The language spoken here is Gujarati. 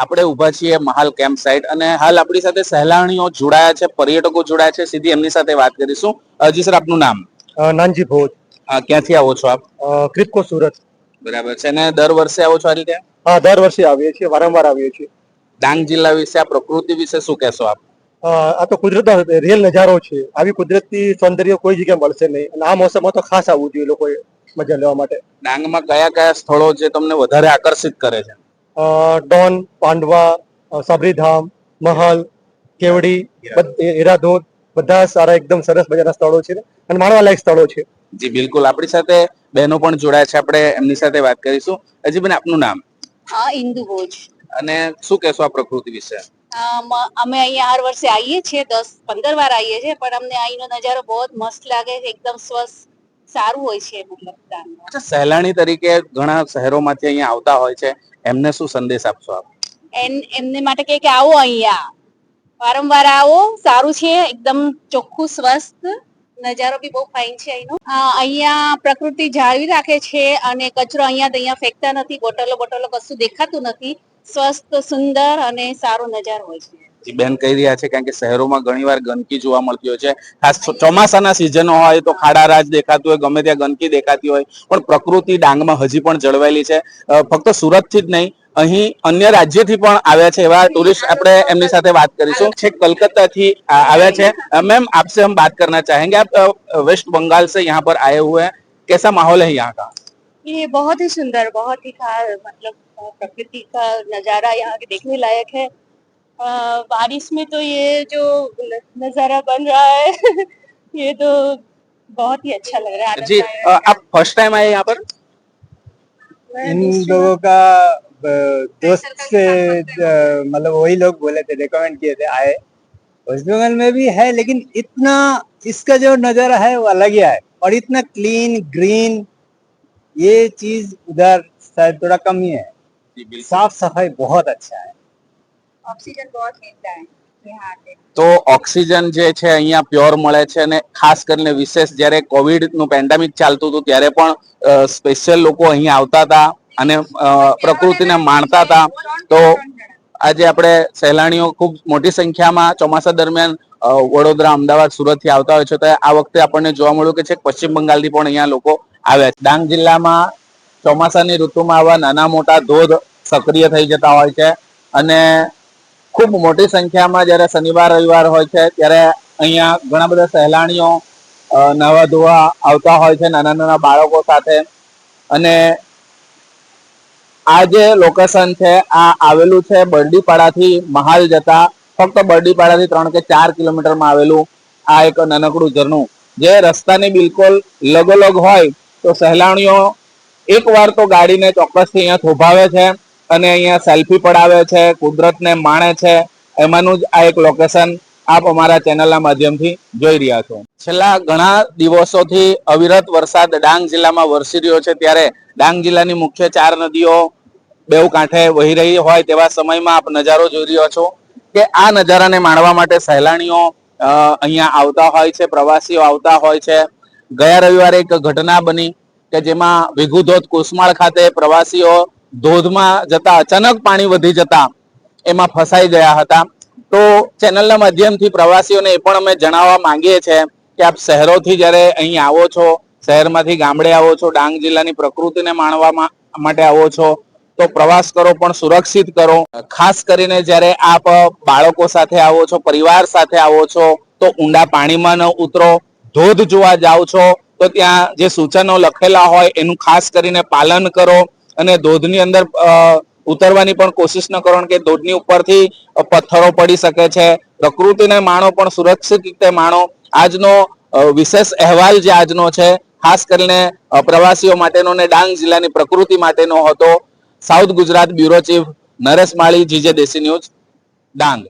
આપણે ઊભા છીએ મહાલ કેમ્પ સાઇટ અને હાલ આપણી સાથે સહેલાણીઓ જોડાયા છે પર્યટકો જોડાયા છે. સીધી એમની સાથે વાત કરીશું. જી સર આપનું નામ? નાનજી ભોજ. ક્યાંથી આવો છો આપ? ક્રિપકો સુરત. બરાબર છે. અને દર વર્ષે આવો છો આ રીતે હા દર વર્ષે આવીએ છીએ વારંવાર આવીએ છીએ. ડાંગ જિલ્લા વિશે આ પ્રકૃતિ વિશે શું કહેશો આપ? આ તો કુદરતનો રિયલ નજારો છે. આવી કુદરતી સૌંદર્ય કોઈ જગ્યાએ મળશે નહીં. અને આ મોસમમાં તો ખાસ આવવું જોઈએ લોકોએ. મજા લેવા માટે? ડાંગમાં કયા કયા સ્થળો જે તમને વધારે આકર્ષિત કરે છે? ડોન પાંડવા સાબરીધામ મહલ કેવડી હીરાધોધ બધા સારા એકદમ સરસ મજાના સ્થળો છે અને માણવાલાયક સ્થળો છે. જી બિલકુલ. આપણી સાથે બહેનો પણ જોડાયા છે. આપણે એમની સાથે વાત કરીશું. હજી બેન આપનું નામ? હા ઇન્દુ ભોજ. અને શું કહેશો આ પ્રકૃતિ વિશે? આમ, અમે અહીંયા હર વર્ષે આવીએ છીએ. દસ પંદર વાર આવીએ છીએ પણ અમને અહીંનો નજારો બહુ મસ્ત લાગે છે. એકદમ સ્વસ્થ સારું હોય છે. અચ્છા સહેલાણી તરીકે ઘણા શહેરોમાંથી અહીંયા આવતા હોય છે. એમને શું સંદેશ આપશો આપ? એમને માટે કે કે આવો અહીંયા. વારંવાર આવો સારું છે એકદમ ચોખ્ખું સ્વસ્થ. નજારો બી બહુ ફાઇન છે અહીંનો. અહીંયા પ્રકૃતિ જાળવી રાખે છે અને કચરો અહીંયા અહીંયા ફેંકતા નથી બોટલો બોટલો કશું દેખાતું નથી. સ્વસ્થ સુંદર અને સારો નજારો હોય છે. જી બેન કહી રહ્યા છે કારણ કે શહેરોમાં ઘણીવાર ગંદકી જોવા મળતી હોય છે ખાસ ચોમાસાના સિઝનો હોય તો ખાડા રાજ દેખાતું હોય ગમે ત્યાં ગંદકી દેખાતી હોય પણ પ્રકૃતિ ડાંગમાં હજી પણ જળવાયેલી છે અ, ફક્ત સુરતથી જ નહીં અહીં અન્ય રાજ્યથી પણ આવ્યા છે એવા ટુરિસ્ટ આપણે એમની સાથે વાત કરીશું છે કલકત્તાથી આ- આવ્યા છે અ, मैम आपसे हम बात करना चाहेंगे आप अ, वेस्ट बंगाल से यहाँ पर आए हुए हैं कैसा माहौल है यहाँ का ये बहुत ही सुंदर बहुत ही खास मतलब अ, प्रकृति का नज़ारा यहाँ के देखने लायक है अ, बारिश में तो ये जो नज़ारा बन रहा है ये तो बहुत ही अच्छा लग रहा है जी आया आप फ़र्स्ट टाइम आए यहाँ पर? इन लोगों का दोस्त से मतलब वही लोग बोले थे रिकमेंड किए थे आए। वेस्ट बंगाल में भी है लेकिन इतना इसका जो नज़ारा है वो अलग ही है। और इतना क्लीन ग्रीन ये चीज़ उधर शायद थोड़ा कम ही है। साफ़ सफ़ाई बहुत अच्छा है। ऑक्सीजन बहुत मिलता है यहाँ आके તો ઓક્સિજન જે છે અહીંયા પ્યોર મળે છે અને ખાસ કરીને વિશેષ જ્યારે કોવિડ નું પેન્ડેમિક ચાલતું હતું ત્યારે પણ સ્પેશિયલ લોકો અહીંયા આવતા હતા અને અ, પ્રકૃતિને માણતા હતા તો આજે આપણે સહેલાણીઓ ખૂબ મોટી સંખ્યામાં ચોમાસા દરમિયાન અ, વડોદરા અમદાવાદ સુરત થી આવતા હોય છે તો આ વખતે આપણને જોવા મળ્યું કે છેક પશ્ચિમ બંગાળથી પણ અહીંયા લોકો આવ્યા છે ડાંગ જિલ્લામાં ચોમાસાની ઋતુમાં આવા નાના મોટા ધોધ સક્રિય થઈ જતા હોય છે અને ખૂબ મોટી સંખ્યામાં જ્યારે શનિવાર, રવિવાર હોય છે, ત્યારે અહીંયા ઘણા બધા સહેલાણીઓ નવા ધોવા આવતા હોય છે નાના નાના બાળકો સાથે. અને આ જે લોકેશન છે, આ આવેલું છે બરડીપાડાથી મહાલ જતા, ફક્ત બરડીપાડાથી ત્રણ કે ચાર કિલોમીટરમાં આવેલું આ એક નાનકડું ઝરણું. જે રસ્તાની બિલકુલ લગોલગ હોય, તો સહેલાણીઓ એક વાર તો ગાડીને ચોક્કસથી અહીંયા થોભાવે છે. અને અહીંયા સેલ્ફી પડાવે છે, કુદરતને માણે છે. એમાંનું જ આ એક લોકેશન આપ અમારા ચેનલના માધ્યમથી જોઈ રહ્યા છો. છેલ્લા ઘણા દિવસોથી અવિરત વરસાદ ડાંગ જિલ્લામાં વરસી રહ્યો છે. ત્યારે ડાંગ જિલ્લાની મુખ્ય ચાર નદીઓ બેઉ કાંઠે વહી રહી હોય તેવા સમયમાં આપ નજારો જોઈ રહ્યો છો કે આ નજારાને માણવા માટે સહેલાણીઓ અહીંયા આવતા હોય છે, પ્રવાસીઓ આવતા હોય છે. ગયા રવિવારે એક ઘટના બની કે જેમાં વિઘુધોત કુસમાળ ખાતે પ્રવાસીઓ ધોધમાં જતા, અચાનક પાણી વધી જતા, એમાં ફસાઈ ગયા હતા. તો ચેનલના માધ્યમથી પ્રવાસીઓને એ પણ અમે જણાવવા માંગીએ છીએ કે આપ શહેરોથી જ્યારે અહીં આવો છો, શહેરમાંથી ગામડે આવો છો, ડાંગ જિલ્લાની પ્રકૃતિને માણવા માટે આવો છો, તો પ્રવાસ કરો પણ સુરક્ષિત કરો. ખાસ કરીને જ્યારે આપ બાળકો સાથે આવો છો, પરિવાર સાથે આવો છો, તો ઊંડા પાણીમાં ન ઉતરો. ધોધ જોવા જાઓ છો, તો ત્યાં જે સૂચનો લખેલા હોય એનું ખાસ કરીને પાલન કરો. અને ધોધની અંદર ઉતરવાની પણ કોશિશ ન કરો કે ધોધની ઉપરથી પથ્થરો પડી શકે છે. પ્રકૃતિને માણો પણ સુરક્ષિત રીતે માણો. આજનો વિશેષ અહેવાલ જે આજનો છે, ખાસ કરીને પ્રવાસીઓ માટેનો ને ડાંગ જિલ્લાની પ્રકૃતિ માટેનો હતો. South Gujarat bureau chief Naresh Mali, GJ Desi News, Dang.